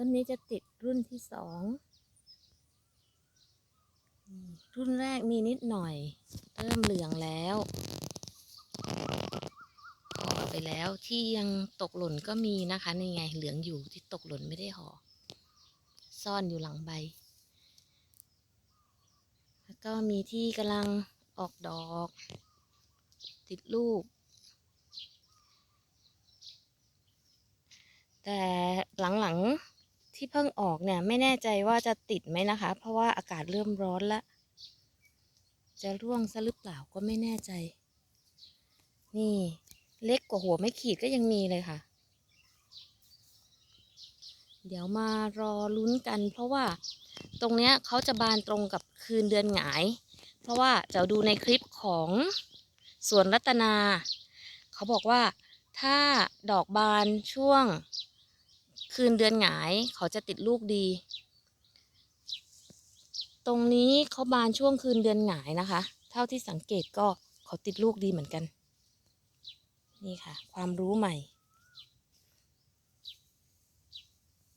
ต้นนี้จะติดรุ่นที่สองรุ่นแรกมีนิดหน่อย เริ่มเหลืองแล้วห่อไปแล้วที่ยังตกหล่นก็มีนะคะนี่ไงเหลืองอยู่ที่ตกหล่นไม่ได้ห่อซ่อนอยู่หลังใบ แล้วก็มีที่กำลังออกดอก ติดลูก แต่หลังๆ ที่เพิ่งออกเนี่ยไม่แน่ใจว่าจะติดไหมนะคะ เพราะว่าอากาศเริ่มร้อนแล้วจะร่วงซะหรือเปล่าก็ไม่แน่ใจ นี่เล็กกว่าหัวไม่ขีดก็ยังมีเลยค่ะ เดี๋ยวมารอลุ้นกัน เพราะว่าตรงเนี้ยเขาจะบานตรงกับคืนเดือนหงาย เพราะว่าจะดูในคลิปของสวนรัตนา เขาบอกว่าถ้าดอกบานช่วง คืนเดือนหงายเขาจะติดลูกดี ตรงนี้เขาบานช่วงคืนเดือนหงายนะคะ เท่าที่สังเกตก็เขาติดลูกดีเหมือนกัน นี่ค่ะ ความรู้ใหม่